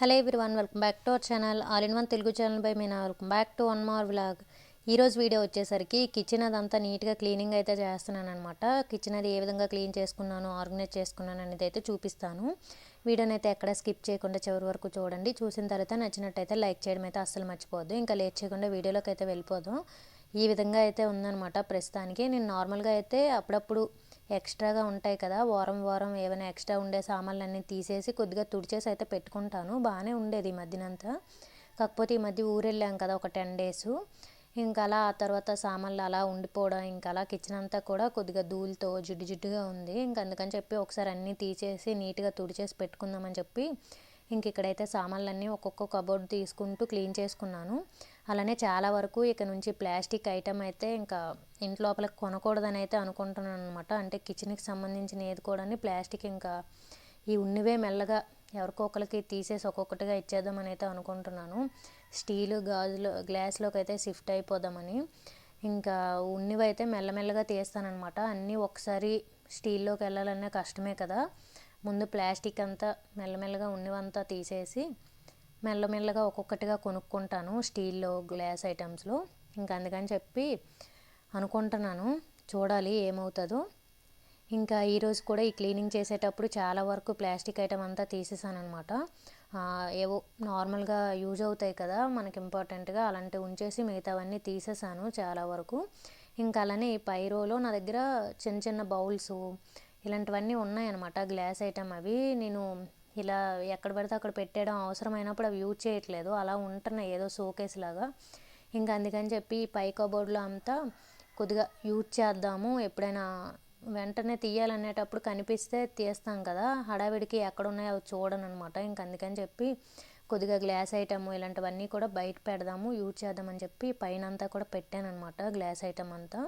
Hello one welcome back to our channel. All in one Telugu channel by Meena. Welcome back to one more vlog. ఈరోజు video వచ్చేసరికి kitchen అదంతా నీట్గా cleaning అయితే చేస్తున్నాను అనమాట kitchen అది ఏ విధంగా క్లీన్ చేసుకున్నాను ఆర్గనైజ్ చేసుకున్నాను అనేది అయితే చూపిస్తాను. వీడియోని అయితే ఎక్కడ స్కిప్ చేయకుండా చివరి వరకు చూడండి. చూసిన తర్వాత నచ్చినట్టయితే లైక్ చేయడం అయితే అస్సలు మర్చిపోద్దు ఇంకా లేట్ చేయకుండా వీడియోలోకి అయితే వెళ్ళిపోదాం. ఈ విధంగా అయితే ఉందనమాట ప్రస్తుతానికి. నేను నార్మల్గా అయితే అప్పుడప్పుడు ఎక్స్ట్రాగా ఉంటాయి కదా వారం వారం ఏమైనా ఎక్స్ట్రా ఉండే సామాన్లన్నీ తీసేసి కొద్దిగా తుడిచేసి అయితే పెట్టుకుంటాను. బాగానే ఉండేది ఈ మధ్యనంతా. కాకపోతే ఈ మధ్య ఊరెళ్ళాం కదా ఒక టెన్ డేస్. ఇంకా అలా ఆ తర్వాత సామాన్లు అలా ఉండిపోవడం ఇంకా అలా కిచెన్ అంతా కూడా కొద్దిగా ధూళితో జిడ్డు జిడ్డుగా ఉంది. ఇంకా అందుకని చెప్పి ఒకసారి అన్నీ తీసేసి నీట్గా తుడిచేసి పెట్టుకుందామని చెప్పి ఇంక ఇక్కడైతే సామాన్లన్నీ ఒక్కొక్క కబోర్డ్ తీసుకుంటూ క్లీన్ చేసుకున్నాను. అలానే చాలా వరకు ఇక నుంచి ప్లాస్టిక్ ఐటమ్ అయితే ఇంకా ఇంటి లోపల కొనకూడదని అయితే అనుకుంటున్నాను అనమాట అంటే కిచెన్కి సంబంధించిన ఏది కూడా ప్లాస్టిక్ ఇంకా ఈ ఉన్నివే మెల్లగా ఎవరికో ఒకరికి తీసేసి ఒక్కొక్కటిగా ఇచ్చేద్దామని అయితే అనుకుంటున్నాను. స్టీలు గాజులో గ్లాస్లోకి అయితే షిఫ్ట్ అయిపోదామని. ఇంకా ఉన్నివి అయితే మెల్లమెల్లగా తీస్తానమాట అన్నీ ఒకసారి స్టీల్లోకి వెళ్ళాలన్నా కష్టమే కదా. ముందు ప్లాస్టిక్ అంతా మెల్లమెల్లగా ఉన్నవంతా తీసేసి మెల్లమెల్లగా ఒక్కొక్కటిగా కొనుక్కుంటాను స్టీల్లో గ్లాస్ ఐటమ్స్లో. ఇంకా అందుకని చెప్పి అనుకుంటున్నాను చూడాలి ఏమవుతుందో. ఇంకా ఈరోజు కూడా ఈ క్లీనింగ్ చేసేటప్పుడు చాలా వరకు ప్లాస్టిక్ ఐటమ్ అంతా తీసేసాను అనమాట ఏవో నార్మల్గా యూజ్ అవుతాయి కదా మనకి ఇంపార్టెంట్గా అలాంటివి ఉంచేసి మిగతావన్నీ తీసేసాను చాలా వరకు. ఇంకా అలానే ఈ పైరోలో నా దగ్గర చిన్న చిన్న బౌల్స్ ఇలాంటివన్నీ ఉన్నాయన్నమాట గ్లాస్ ఐటమ్ అవి. నేను ఇలా ఎక్కడ పడితే అక్కడ పెట్టడం అవసరమైనప్పుడు అవి యూజ్ చేయట్లేదు. అలా ఉంటున్నాయి ఏదో షోకేస్ లాగా. ఇంకా అందుకని చెప్పి పై కబోర్డ్లో అంతా కొద్దిగా యూజ్ చేద్దాము. ఎప్పుడైనా వెంటనే తీయాలనేటప్పుడు కనిపిస్తే తీస్తాం కదా. హడావిడికి ఎక్కడ ఉన్నాయో అవి చూడను అనమాట ఇంక అందుకని చెప్పి కొద్దిగా గ్లాస్ ఐటమ్ ఇలాంటివన్నీ కూడా బయట పెడదాము యూజ్ చేద్దామని చెప్పి పైన అంతా కూడా పెట్టాను అనమాట గ్లాస్ ఐటమ్ అంతా.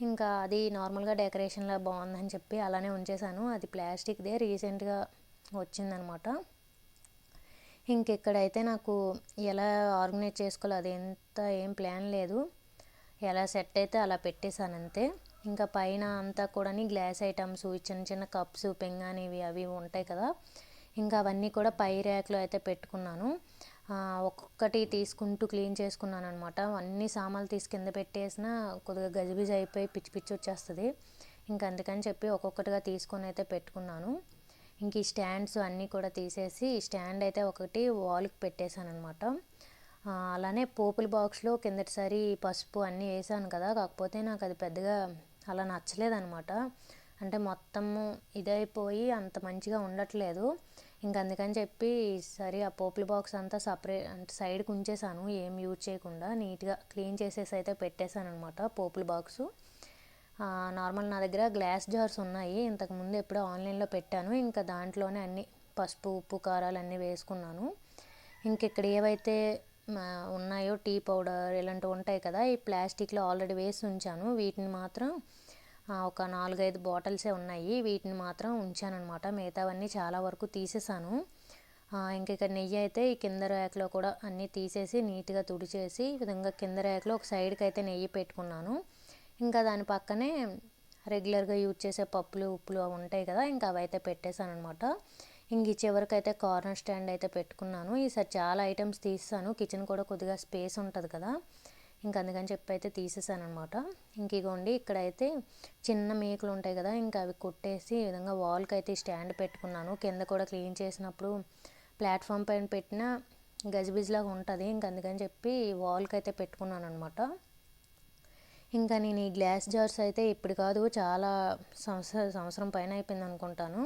ఇంకా అది నార్మల్గా డెకరేషన్లా బాగుందని చెప్పి అలానే ఉంచేసాను అది ప్లాస్టిక్దే రీసెంట్గా వచ్చిందనమాట. ఇంకెక్కడైతే నాకు ఎలా ఆర్గనైజ్ చేసుకోవాలి అది ఎంత ఏం ప్లాన్ లేదు. ఎలా సెట్ అయితే అలా పెట్టేశాను అంతే. ఇంకా పైన అంతా కూడా గ్లాస్ ఐటమ్స్ చిన్న చిన్న కప్స్ పెంగానివి అవి ఉంటాయి కదా. ఇంకా అవన్నీ కూడా పై ర్యాక్లో అయితే పెట్టుకున్నాను. ఒక్కొక్కటి తీసుకుంటూ క్లీన్ చేసుకున్నాను అనమాట అన్ని సామాన్లు తీసి కింద పెట్టేసిన కొద్దిగా గజిబిజి అయిపోయి పిచ్చి పిచ్చి వచ్చేస్తుంది. ఇంకా అందుకని చెప్పి ఒక్కొక్కటిగా తీసుకొని అయితే పెట్టుకున్నాను. ఇంక ఈ స్టాండ్స్ అన్నీ కూడా తీసేసి ఈ స్టాండ్ అయితే ఒకటి వాల్కి పెట్టేశాను అనమాట అలానే పోపుల బాక్స్లో కిందటిసారి పసుపు అన్నీ వేసాను కదా కాకపోతే నాకు అది పెద్దగా అలా నచ్చలేదనమాట అంటే మొత్తము ఇదైపోయి అంత మంచిగా ఉండట్లేదు. ఇంక అందుకని చెప్పి సరే ఆ పోపుల బాక్స్ అంతా సపరేట్ అంటే సైడ్కి ఉంచేసాను ఏం యూజ్ చేయకుండా నీట్గా క్లీన్ చేసేసి అయితే పెట్టేశాను అనమాట పోపుల బాక్సు. నార్మల్ నా దగ్గర గ్లాస్ జార్స్ ఉన్నాయి. ఇంతకుముందు ఎప్పుడో ఆన్లైన్లో పెట్టాను. ఇంకా దాంట్లోనే అన్ని పసుపు ఉప్పు కారాలు అన్నీ వేసుకున్నాను. ఇంక ఇక్కడ ఏవైతే ఉన్నాయో టీ పౌడర్ ఇలాంటివి ఉంటాయి కదా ఈ ప్లాస్టిక్లో ఆల్రెడీ వేసి ఉంచాను. వీటిని మాత్రం ఒక నాలుగైదు బాటిల్సే ఉన్నాయి. వీటిని మాత్రం ఉంచానమాట మిగతావన్నీ చాలా వరకు తీసేసాను. ఇంక ఇక్కడ నెయ్యి అయితే ఈ కింద ర్యాక్లో కూడా అన్నీ తీసేసి నీట్గా తుడిచేసి ఈ విధంగా కింద ర్యాక్లో ఒక సైడ్కి అయితే నెయ్యి పెట్టుకున్నాను. ఇంకా దాని పక్కనే రెగ్యులర్గా యూజ్ చేసే పప్పులు ఉప్పులు అవి ఉంటాయి కదా ఇంకా అవి అయితే పెట్టేశాను అనమాట ఇంక ఈ చివరికి అయితే కార్నర్ స్టాండ్ అయితే పెట్టుకున్నాను. ఈసారి చాలా ఐటమ్స్ తీసాను కిచెన్ కూడా కొద్దిగా స్పేస్ ఉంటుంది కదా. ఇంకా అందుకని చెప్పి అయితే తీసేసాను అనమాట ఇంక ఇగోండి ఇక్కడైతే చిన్న మేకులు ఉంటాయి కదా ఇంకా అవి కొట్టేసి ఈ విధంగా వాల్కి అయితే స్టాండ్ పెట్టుకున్నాను. కింద కూడా క్లీన్ చేసినప్పుడు ప్లాట్ఫామ్ పైన పెట్టిన గజిబిజిలాగా ఉంటుంది. ఇంక అందుకని చెప్పి వాల్కి అయితే పెట్టుకున్నాను అనమాట ఇంకా నేను ఈ గ్లాస్ జార్స్ అయితే ఇప్పుడు కాదు చాలా సంవత్సర సంవత్సరం పైన అయిపోయింది అనుకుంటాను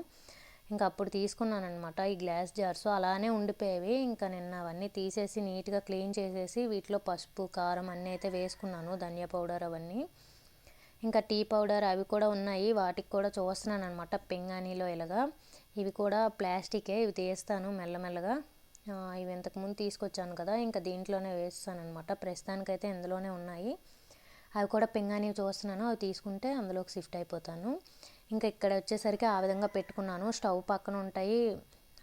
ఇంకా అప్పుడు తీసుకున్నాను అనమాట ఈ గ్లాస్ జార్స్. అలానే ఉండిపోయేవి. ఇంకా నిన్న అవన్నీ తీసేసి నీట్గా క్లీన్ చేసేసి వీటిలో పసుపు కారం అన్నీ అయితే వేసుకున్నాను ధనియా పౌడర్ అవన్నీ. ఇంకా టీ పౌడర్ అవి కూడా ఉన్నాయి. వాటికి కూడా చూస్తున్నాను అనమాట పింగాణిలో ఇలాగా ఇవి కూడా ప్లాస్టికే. ఇవి తీస్తాను మెల్లమెల్లగా. ఇవి ఇంతకుముందు తీసుకొచ్చాను కదా. ఇంకా దీంట్లోనే వేస్తాను అనమాట ప్రస్తుతానికైతే ఇందులోనే ఉన్నాయి. అవి కూడా పింగాణీ చూస్తున్నాను. అవి తీసుకుంటే అందులోకి షిఫ్ట్ అయిపోతాను. ఇంకా ఇక్కడ వచ్చేసరికి ఆ విధంగా పెట్టుకున్నాను. స్టవ్ పక్కన ఉంటాయి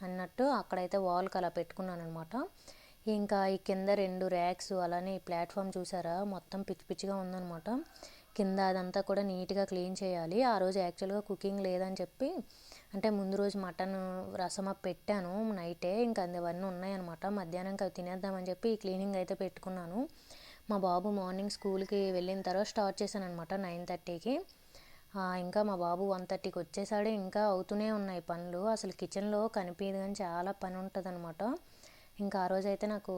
అన్నట్టు అక్కడైతే వాల్కి అలా పెట్టుకున్నాను అనమాట ఇంకా ఈ కింద రెండు ర్యాక్స్ అలానే ఈ ప్లాట్ఫామ్ చూసారా? మొత్తం పిచ్చి పిచ్చిగా ఉందనమాట కింద అదంతా కూడా నీట్గా క్లీన్ చేయాలి. ఆ రోజు యాక్చువల్గా కుకింగ్ లేదని చెప్పి అంటే ముందు రోజు మటన్ రసం పెట్టాను నైటే ఇంకా అవన్నీ ఉన్నాయన్నమాట. మధ్యాహ్నం అవి తినేద్దామని చెప్పి క్లీనింగ్ అయితే పెట్టుకున్నాను. మా బాబు మార్నింగ్ స్కూల్కి వెళ్ళిన తర్వాత స్టార్ట్ చేశాను అనమాట నైన్ థర్టీకి ఇంకా మా బాబు వన్ థర్టీకి వచ్చేసాడు. ఇంకా అవుతూనే ఉన్నాయి పనులు. అసలు కిచెన్లో కనిపించదు కానీ చాలా పని ఉంటుంది అనమాట ఇంకా ఆ రోజైతే నాకు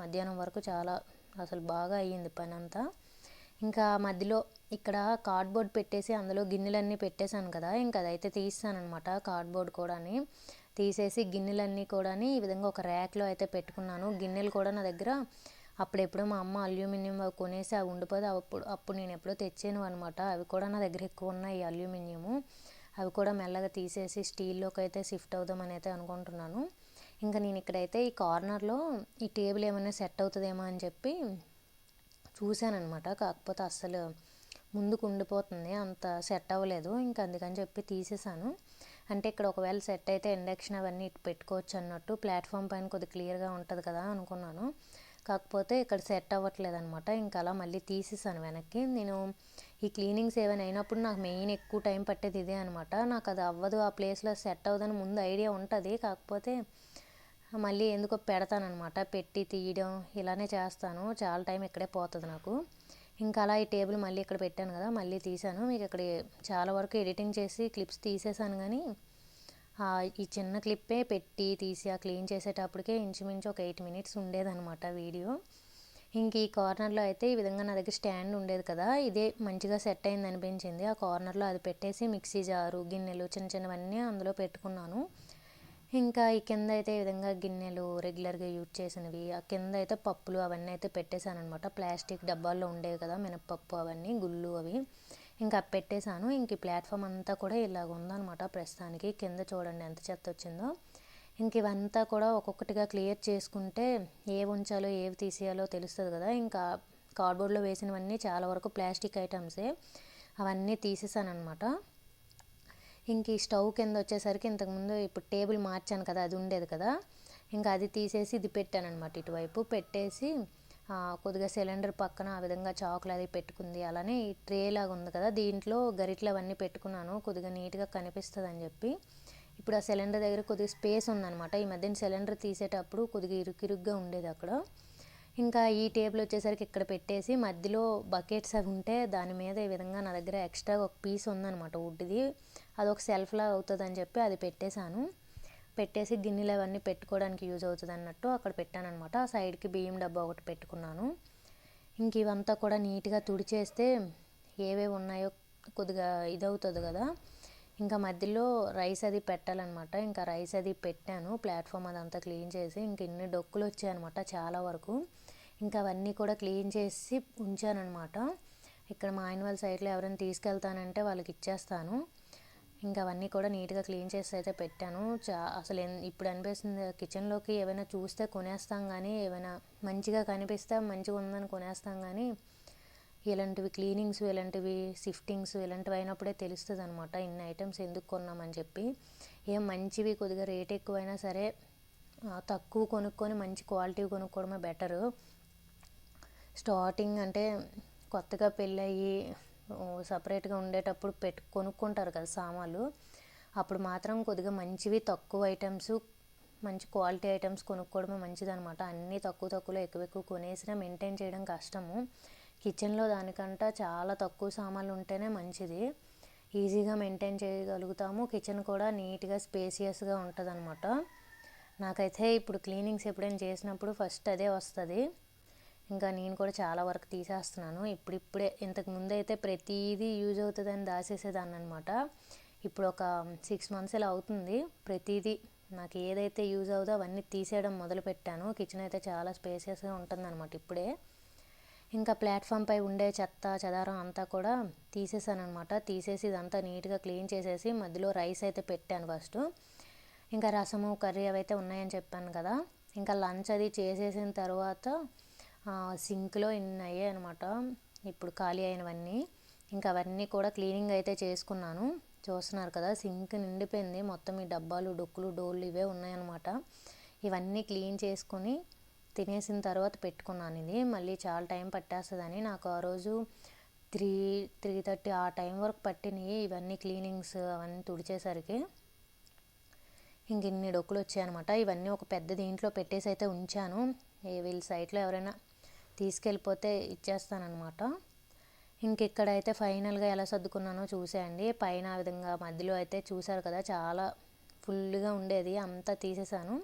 మధ్యాహ్నం వరకు చాలా అసలు బాగా అయ్యింది పని అంతా ఇంకా మధ్యలో ఇక్కడ కార్డ్బోర్డ్ పెట్టేసి అందులో గిన్నెలన్నీ పెట్టేశాను కదా. ఇంకా అదైతే తీస్తానమాట కార్డ్బోర్డ్ కూడా తీసేసి గిన్నెలన్నీ కూడా ఈ విధంగా ఒక ర్యాక్లో అయితే పెట్టుకున్నాను. గిన్నెలు కూడా నా దగ్గర అప్పుడెప్పుడో మా అమ్మ అల్యూమినియం అవి కొనేసి అవి ఉండిపోతే అప్పుడు అప్పుడు నేను ఎప్పుడో తెచ్చాను అనమాట అవి కూడా నా దగ్గర ఎక్కువ ఉన్నాయి అల్యూమినియము. అవి కూడా మెల్లగా తీసేసి స్టీల్లోకి అయితే షిఫ్ట్ అవుదామని అయితే అనుకుంటున్నాను. ఇంకా నేను ఇక్కడైతే ఈ కార్నర్లో ఈ టేబుల్ ఏమైనా సెట్ అవుతుందేమో అని చెప్పి చూశానమాట కాకపోతే అస్సలు ముందుకు ఉండిపోతుంది. అంత సెట్ అవ్వలేదు. ఇంకా అందుకని చెప్పి తీసేసాను అంటే ఇక్కడ ఒకవేళ సెట్ అయితే ఇండక్షన్ అవన్నీ ఇటు పెట్టుకోవచ్చు అన్నట్టు. ప్లాట్ఫామ్ పైన కొద్దిగా క్లియర్గా ఉంటుంది కదా అనుకున్నాను. కాకపోతే ఇక్కడ సెట్ అవ్వట్లేదు అనమాట ఇంకా అలా మళ్ళీ తీసేసాను వెనక్కి. నేను ఈ క్లీనింగ్స్ ఏమైనా అయినప్పుడు నాకు మెయిన్ ఎక్కువ టైం పట్టేది ఇదే అనమాట. నాకు అది అవ్వదు ఆ ప్లేస్లో సెట్ అవ్వదని ముందు ఐడియా ఉంటుంది. కాకపోతే మళ్ళీ ఎందుకో పెడతానమాట పెట్టి తీయడం ఇలానే చేస్తాను. చాలా టైం ఇక్కడే పోతుంది నాకు. ఇంకా అలా ఈ టేబుల్ మళ్ళీ ఇక్కడ పెట్టాను కదా మళ్ళీ తీసాను మీకు ఇక్కడ చాలా వరకు ఎడిటింగ్ చేసి క్లిప్స్ తీసేసాను కానీ ఈ చిన్న క్లిప్పే పెట్టి తీసి ఆ క్లీన్ చేసేటప్పటికే ఇంచుమించు ఒక ఎయిట్ మినిట్స్ ఉండేదన్నమాట వీడియో. ఇంక ఈ కార్నర్లో అయితే ఈ విధంగా నా దగ్గర స్టాండ్ ఉండేది కదా ఇదే మంచిగా సెట్ అయింది అనిపించింది. ఆ కార్నర్లో అది పెట్టేసి మిక్సీ జారు గిన్నెలు చిన్న చిన్నవన్నీ అందులో పెట్టుకున్నాను. ఇంకా ఈ కింద అయితే ఈ విధంగా గిన్నెలు రెగ్యులర్గా యూజ్ చేసినవి ఆ కింద అయితే పప్పులు అవన్నీ అయితే పెట్టేశాను అనమాట ప్లాస్టిక్ డబ్బాల్లో ఉండేవి కదా మినప్పప్పు అవన్నీ గుళ్ళు అవి. ఇంకా పెట్టేశాను. ఇంక ప్లాట్ఫామ్ అంతా కూడా ఇలాగ ఉందనమాట ప్రస్తుతానికి. కింద చూడండి ఎంత చెత్త వచ్చిందో. ఇంక ఇవంతా కూడా ఒక్కొక్కటిగా క్లియర్ చేసుకుంటే ఏవి ఉంచాలో ఏవి తీసేయాలో తెలుస్తుంది కదా. ఇంకా కార్డ్బోర్డ్లో వేసినవన్నీ చాలా వరకు ప్లాస్టిక్ ఐటమ్సే. అవన్నీ తీసేసాను అనమాట ఇంక ఈ స్టవ్ కింద వచ్చేసరికి ఇంతకుముందు ఇప్పుడు టేబుల్ మార్చాను కదా అది ఉండేది కదా. ఇంకా అది తీసేసి ఇది పెట్టాను అనమాట ఇటువైపు. పెట్టేసి కొద్దిగా సిలిండర్ పక్కన ఆ విధంగా చాకులు అది పెట్టుకుంది అలానే ఈ ట్రే లాగా ఉంది కదా దీంట్లో గరిట్లు అవన్నీ పెట్టుకున్నాను కొద్దిగా నీట్గా కనిపిస్తుంది అని చెప్పి. ఇప్పుడు ఆ సిలిండర్ దగ్గర కొద్దిగా స్పేస్ ఉందన్నమాట ఈ మధ్యన సిలిండర్ తీసేటప్పుడు కొద్దిగా ఇరుకిరుగ్గా ఉండేది అక్కడ. ఇంకా ఈ టేబుల్ వచ్చేసరికి ఇక్కడ పెట్టేసి మధ్యలో బకెట్స్ అవి ఉంటే దాని మీద ఈ విధంగా నా దగ్గర ఎక్స్ట్రా ఒక పీస్ ఉందన్నమాట వుడ్ది. అది ఒక సెల్ఫ్లా అవుతుంది అని చెప్పి అది పెట్టేశాను. పెట్టేసి గిన్నెలు అవన్నీ పెట్టుకోవడానికి యూజ్ అవుతుంది అన్నట్టు అక్కడ పెట్టానమాట ఆ సైడ్కి బియ్యం డబ్బా ఒకటి పెట్టుకున్నాను. ఇంక ఇవంతా కూడా నీట్గా తుడిచేస్తే ఏవేవి ఉన్నాయో కొద్దిగా ఇదవుతుంది కదా. ఇంకా మధ్యలో రైస్ అది పెట్టాలన్నమాట. ఇంకా రైస్ అది పెట్టాను. ప్లాట్ఫామ్ అదంతా క్లీన్ చేసి ఇంక ఇన్ని డొక్కులు వచ్చాయన్నమాట చాలా వరకు. ఇంకా అవన్నీ కూడా క్లీన్ చేసి ఉంచానన్నమాట. ఇక్కడ మా ఆయన వాళ్ళ సైడ్లో ఎవరైనా తీసుకెళ్తానంటే వాళ్ళకి ఇచ్చేస్తాను. ఇంకా అవన్నీ కూడా నీట్గా క్లీన్ చేసి అయితే పెట్టాను. చా అసలు ఇప్పుడు అనిపిస్తుంది కిచెన్లోకి ఏమైనా చూస్తే కొనేస్తాం కానీ ఏమైనా మంచిగా కనిపిస్తే మంచిగా ఉందని కొనేస్తాం కానీ ఇలాంటివి క్లీనింగ్స్ ఇలాంటివి షిఫ్టింగ్స్ ఇలాంటివి అయినప్పుడే తెలుస్తుంది అనమాట ఇన్ని ఐటమ్స్ ఎందుకు కొన్నామని చెప్పి. ఏం మంచివి కొద్దిగా రేట్ ఎక్కువైనా సరే తక్కువ కొనుక్కొని మంచి క్వాలిటీ కొనుక్కోవడమే బెటరు. స్టార్టింగ్ అంటే కొత్తగా పెళ్ళయ్యి సపరేట్గా ఉండేటప్పుడు పెట్టు కొనుక్కుంటారు కదా సామాన్లు. అప్పుడు మాత్రం కొద్దిగా మంచివి తక్కువ ఐటమ్స్ మంచి క్వాలిటీ ఐటమ్స్ కొనుక్కోవడమే మంచిదనమాట అన్నీ తక్కువ తక్కువలో ఎక్కువ ఎక్కువ కొనేసినా మెయింటైన్ చేయడం కష్టము. కిచెన్లో దానికంట చాలా తక్కువ సామాన్లు ఉంటేనే మంచిది. ఈజీగా మెయింటైన్ చేయగలుగుతాము. కిచెన్ కూడా నీట్గా స్పేసియస్గా ఉంటుంది అనమాట నాకైతే ఇప్పుడు క్లీనింగ్స్ ఎప్పుడైనా చేసినప్పుడు ఫస్ట్ అదే వస్తుంది. ఇంకా నేను కూడా చాలా వరకు తీసేస్తున్నాను. ఇప్పుడిప్పుడే ఇంతకు ముందు అయితే ప్రతిదీ యూజ్ అవుతుందని దాచేసేదాన్ని అనమాట ఇప్పుడు ఒక సిక్స్ మంత్స్ ఇలా అవుతుంది. ప్రతిదీ నాకు ఏదైతే యూజ్ అవుదో అవన్నీ తీసేయడం మొదలు పెట్టాను కిచెన్ అయితే చాలా స్పేసియస్గా ఉంటుందన్నమాట ఇప్పుడే. ఇంకా ప్లాట్ఫామ్ పై ఉండే చెత్త చెదారం అంతా కూడా తీసేసానమాట తీసేసి ఇదంతా నీట్గా క్లీన్ చేసేసి మధ్యలో రైస్ అయితే పెట్టాను ఫస్ట్. ఇంకా రసము కర్రీ అవైతే ఉన్నాయని చెప్పాను కదా. ఇంకా లంచ్ అది చేసేసిన తర్వాత సింక్లో ఇన్ని అయ్యాయి అనమాట. ఇప్పుడు ఖాళీ అయినవన్నీ. ఇంకా అవన్నీ కూడా క్లీనింగ్ అయితే చేసుకున్నాను. చూస్తున్నారు కదా సింక్ నిండిపోయింది. మొత్తం ఈ డబ్బాలు డొక్కులు డోళ్ళు ఇవే ఉన్నాయన్నమాట. ఇవన్నీ క్లీన్ చేసుకొని తినేసిన తర్వాత పెట్టుకున్నాను ఇది. మళ్ళీ చాలా టైం పట్టేస్తుందని నాకు ఆ రోజు త్రీ త్రీ థర్టీ ఆ టైం వరకు పట్టినాయి ఇవన్నీ క్లీనింగ్స్ అవన్నీ తుడిచేసరికి. ఇంక ఇన్ని డొక్కులు వచ్చాయన్నమాట ఇవన్నీ ఒక పెద్ద దీంట్లో పెట్టేసి అయితే ఉంచాను. వీళ్ళ సైట్లో ఎవరైనా తీసుకెళ్ళిపోతే ఇచ్చేస్తానమాట ఇంక ఇక్కడైతే ఫైనల్గా ఎలా సర్దుకున్నానో చూసేయండి పైన ఆ విధంగా మధ్యలో అయితే చూసారు కదా చాలా ఫుల్గా ఉండేది అంతా తీసేసాను.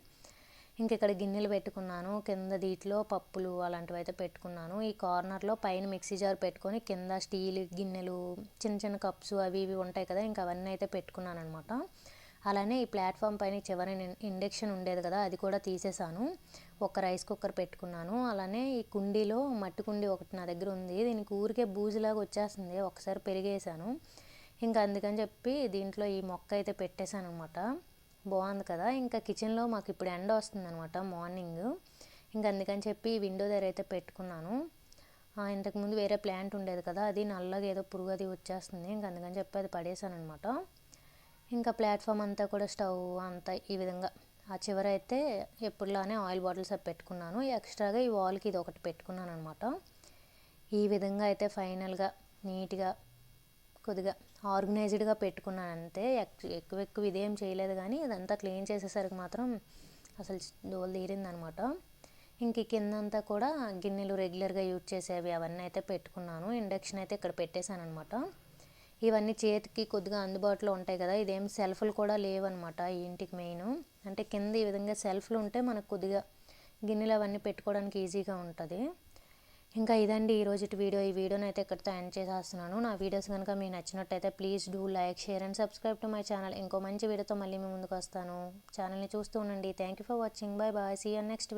ఇంక ఇక్కడ గిన్నెలు పెట్టుకున్నాను కింద దీంట్లో పప్పులు అలాంటివి అయితే పెట్టుకున్నాను. ఈ కార్నర్లో పైన మిక్సీ జార్ పెట్టుకొని కింద స్టీల్ గిన్నెలు చిన్న చిన్న కప్స్ అవి ఇవి ఉంటాయి కదా ఇంకా అవన్నీ అయితే పెట్టుకున్నాను అనమాట అలానే ఈ ప్లాట్ఫామ్ పైన చివరి ఇండక్షన్ ఉండేది కదా అది కూడా తీసేసాను. ఒక రైస్ కుక్కర్ పెట్టుకున్నాను. అలానే ఈ కుండీలో మట్టి కుండీ ఒకటి నా దగ్గర ఉంది. దీనికి ఊరికే బూజులాగా వచ్చేస్తుంది. ఒకసారి పెరిగేసాను ఇంకా అందుకని చెప్పి దీంట్లో ఈ మొక్క అయితే పెట్టేశాను అనమాట బాగుంది కదా? ఇంకా కిచెన్లో మాకు ఇప్పుడు ఎండ వస్తుంది అనమాట మార్నింగ్. ఇంకా అందుకని చెప్పి విండో దగ్గర అయితే పెట్టుకున్నాను. ఇంతకుముందు వేరే ప్లాంట్ ఉండేది కదా? అది నల్లగా ఏదో పురుగు అది వచ్చేస్తుంది. ఇంకా అందుకని చెప్పి అది పడేసాను అనమాట ఇంకా ప్లాట్ఫామ్ అంతా కూడా స్టవ్ అంతా ఈ విధంగా ఆ చివర అయితే ఎప్పుడులానే ఆయిల్ బాటిల్స్ అవి పెట్టుకున్నాను. ఎక్స్ట్రాగా ఈ వాల్కి ఇది ఒకటి పెట్టుకున్నాను అనమాట ఈ విధంగా అయితే ఫైనల్గా నీట్గా కొద్దిగా ఆర్గనైజ్డ్గా పెట్టుకున్నాను అంతే ఎక్కువ ఎక్కువ ఇదేం చేయలేదు కానీ ఇదంతా క్లీన్ చేసేసరికి మాత్రం అసలు దోలు తీరిందనమాట ఇంక కిందంతా కూడా గిన్నెలు రెగ్యులర్గా యూజ్ చేసేవి అవన్నీ అయితే పెట్టుకున్నాను. ఇండక్షన్ అయితే ఇక్కడ పెట్టేశాను అనమాట ఇవన్నీ చేతికి కొద్దిగా అందుబాటులో ఉంటాయి కదా ఇదేం సెల్ఫ్లు కూడా లేవన్నమాట ఈ ఇంటికి మెయిన్. అంటే కింద ఈ విధంగా సెల్ఫ్లు ఉంటే మనకు కొద్దిగా గిన్నెలు అవన్నీ పెట్టుకోవడానికి ఈజీగా ఉంటుంది. ఇంకా ఇదండి ఈరోజు వీడియో. ఈ వీడియోని అయితే ఇక్కడితో ఎండ్ చేసేస్తున్నాను. నా వీడియోస్ కనుక మీకు నచ్చినట్టయితే please do like share and subscribe to my channel. ఇంకో మంచి వీడియోతో మళ్ళీ మీ ముందుకు వస్తాను. ఛానల్ని చూస్తూ ఉండండి. Thank you for watching bye bye see and next